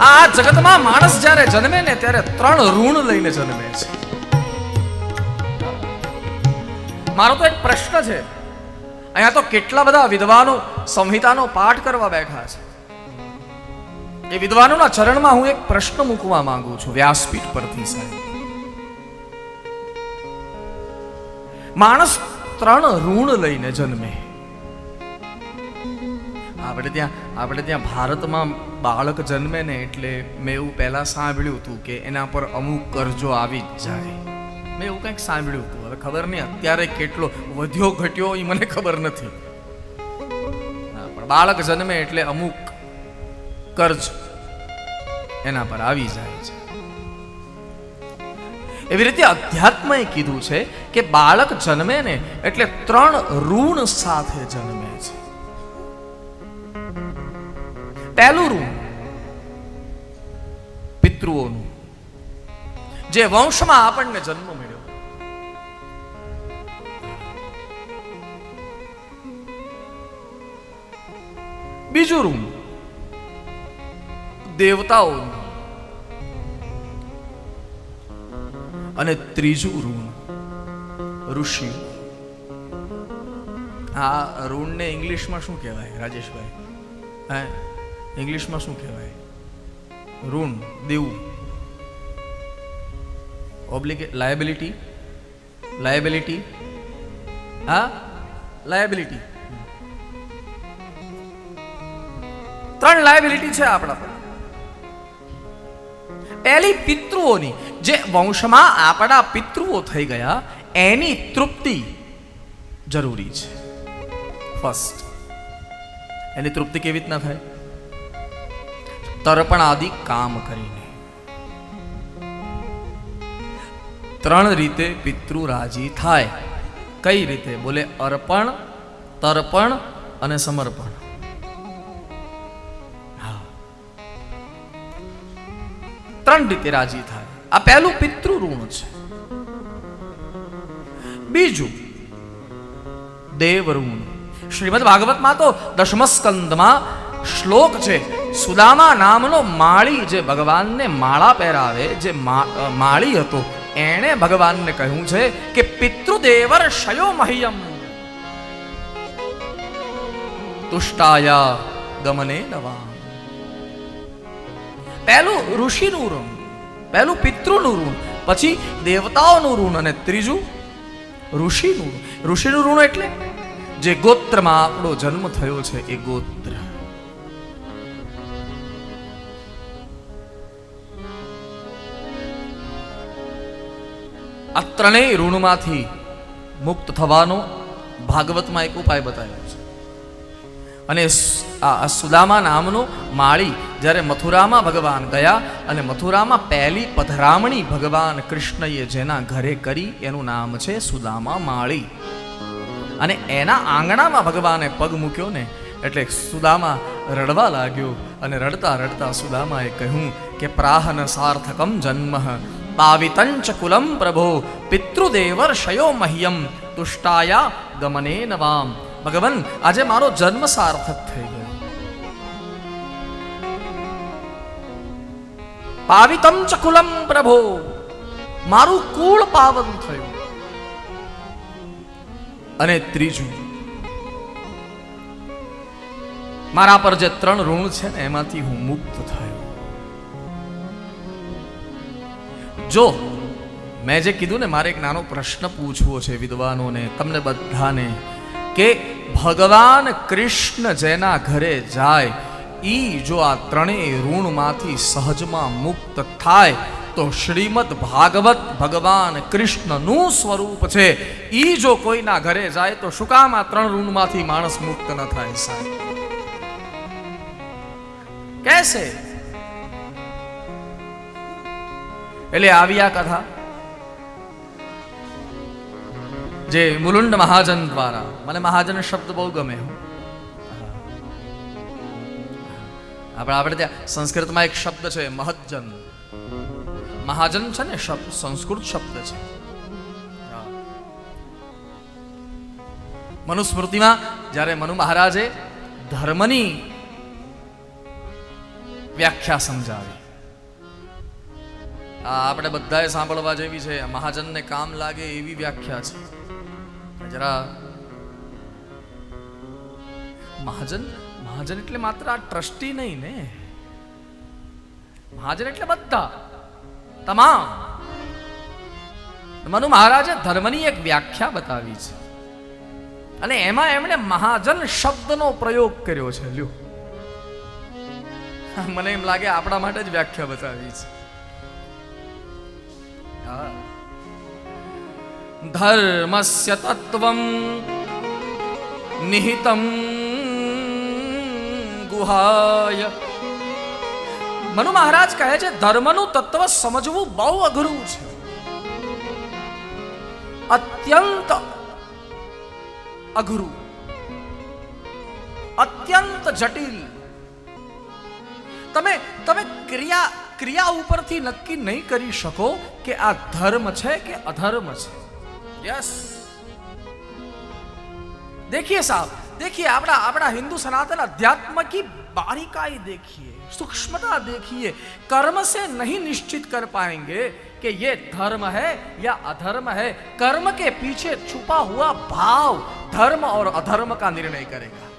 આ જગતમાં માણસ જ્યારે જન્મે ને ત્યારે ત્રણ ઋણ લઈને જન્મે છે. મારો તો એક પ્રશ્ન છે. અહીંયા તો કેટલા બધા વિદ્વાનો સંહિતાનો પાઠ કરવા બેઠા છે. એ વિદ્વાનોના ચરણમાં હું એક પ્રશ્ન મૂકવા માંગુ છું વ્યાસપીઠ પરથી સાહેબ. માણસ ત્રણ ઋણ લઈને જન્મે. આપણે ત્યાં આપણે ત્યાં ભારતમાં બાળક જન્મે ને એટલે મેં એવું પહેલાં સાંભળ્યું હતું કે એના પર અમુક કરજો આવી જ જાય. મેં એવું કંઈક સાંભળ્યું હતું. હવે ખબર નહીં અત્યારે કેટલો વધ્યો, ઘટ્યો એ મને ખબર નથી. પણ બાળક જન્મે એટલે અમુક કર્જ. એના પર આવી જાય છે. એવી રીતે અધ્યાત્મએ કીધું છે કે બાળક જન્મે ને એટલે ત્રણ ઋણ સાથે જન્મે છે. પહેલું ઋણ પિતૃઓનું, જે વંશમાં આપણને જન્મ મળ્યો. બીજું ઋણ દેવતાઓનું. અને ત્રીજું ઋણ ઋષિ. આ ઋણને ઇંગ્લિશમાં શું કહેવાય, રાજેશભાઈ? હે? ઇંગ્લિશમાં શું કહેવાય? ઋણ, દેવું. ઓબ્લિક લાયબિલિટી લાયબિલિટી હા? લાયબિલિટી ત્રણ લાયબિલિટી છે આપણા પર. પહેલી પિતૃઓની, જે વંશમાં આપણા પિતૃઓ થઈ ગયા, એની તૃપ્તિ જરૂરી છે. ફર્સ્ટ એની તૃપ્તિ કેવી રીતના થાય? તર્પણ આદિ કામ કરીને. ત્રણ રીતે પિતૃ રાજી થાય. કઈ રીતે? બોલે અર્પણ, તર્પણ અને સમર્પણ. ત્રણ રીતે રાજી થાય. આ પહેલું પિતૃ ઋણ છે. બીજું, દેવ ઋણ. શ્રીમદ ભાગવતમાં તો દશમ સ્કંદમાં શ્લોક છે સુદામા નામનો માળી જે ભગવાનને માળા પહેરાવે, જે માળી હતો, એણે ભગવાનને કહ્યું છે કે પિતૃદેવર શયો મહ્યમ. તુષ્ટાયા ગમને નવા પહેલું ઋષિનું ઋણ પહેલું પિતૃનું ઋણ પછી દેવતાઓનું ઋણ અને ત્રીજું ઋષિનું ઋષિનું ઋણ એટલે જે ગોત્રમાં આપણો જન્મ થયો છે એ ગોત્ર. આ ત્રણેય ઋણમાંથી મુક્ત થવાનો ભાગવતમાં એક ઉપાય બતાવ્યો છે. અને આ સુદામા નામનો માળી જ્યારે મથુરામાં ભગવાન ગયા અને મથુરામાં પહેલી પધરામણી ભગવાન કૃષ્ણએ જેના ઘરે કરી એનું નામ છે સુદામા માળી. અને એના આંગણામાં ભગવાને પગ મૂક્યો ને એટલે સુદામા રડવા લાગ્યો અને રડતા રડતા સુદામાએ કહ્યું કે પ્રાહન સાર્થકમ જન્મ. પાવિતંચ કુલમ પ્રભો પિતૃદેવર્ષયો મહ્યમ તુષ્ટાયા ગમને નવામ ભગવાન આજે મારો જન્મ સાર્થક થઈ ગયો પાવિતમ કુલમ પ્રભો મારું કુળ પાવન થયું અને ત્રીજું મારા પર જે ત્રણ ઋણ છે ને એમાંથી હું મુક્ત થયો જો, મેં જે કીધું ને, મારે એક નાનો પ્રશ્ન પૂછવો છે વિદ્વાનોને, તમને બધાને, કે ભગવાન કૃષ્ણ જેના ઘરે જાય, ઈ જો આ ત્રણેય ઋણમાંથી સહજમાં મુક્ત થાય, તો શ્રીમદ ભાગવત ભગવાન કૃષ્ણનું સ્વરૂપ છે. ઈ જો કોઈના ઘરે જાય, તો શું કામ આ ત્રણ ઋણમાંથી માણસ મુક્ત ન થાય, સાહેબ? કેસે? એટલે આવી આ કથા જે મુલુંડ મહાજન દ્વારા, મને મહાજન શબ્દ બહુ ગમે આપણે આપણે ત્યાં સંસ્કૃતમાં એક શબ્દ છે, મહજન. મહાજન છે ને શબ્દ સંસ્કૃત શબ્દ છે. મનુસ્મૃતિમાં જ્યારે મનુ મહારાજે ધર્મની વ્યાખ્યા સમજાવી આ આપણે બધાએ સાંભળવા જેવી છે. મહાજનને કામ લાગે એવી વ્યાખ્યા છે. જરા મહાજન મહાજન એટલે માત્ર આ ટ્રસ્ટી નહીં ને? મહાજન એટલે બધા. તમામ. મનુ મહારાજે ધર્મની એક વ્યાખ્યા બતાવી છે. અને એમાં એમણે મહાજન શબ્દનો પ્રયોગ કર્યો છે. લ્યો. મને એમ લાગે આપણા માટે જ વ્યાખ્યા બતાવી છે. ધર્મસ્ય તત્વમ નિહિતમ ગુહાય મનુ મહારાજ કહે છે ધર્મનું તત્વ સમજવું બહુ અઘરું છે અત્યંત અઘરું અત્યંત જટિલ તમે તમે ક્રિયા ક્રિયા ઉપરથી નક્કી નહીં કરી શકો કે આ ધર્મ છે કે અધર્મ છે યસ देखिए साहब देखिए अपना अपना हिंदू सनातन अध्यात्म की बारीकाई देखिए सूक्ष्मता देखिए कर्म से नहीं निश्चित कर पाएंगे कि ये धर्म है या अधर्म है कर्म के पीछे छुपा हुआ भाव धर्म और अधर्म का निर्णय करेगा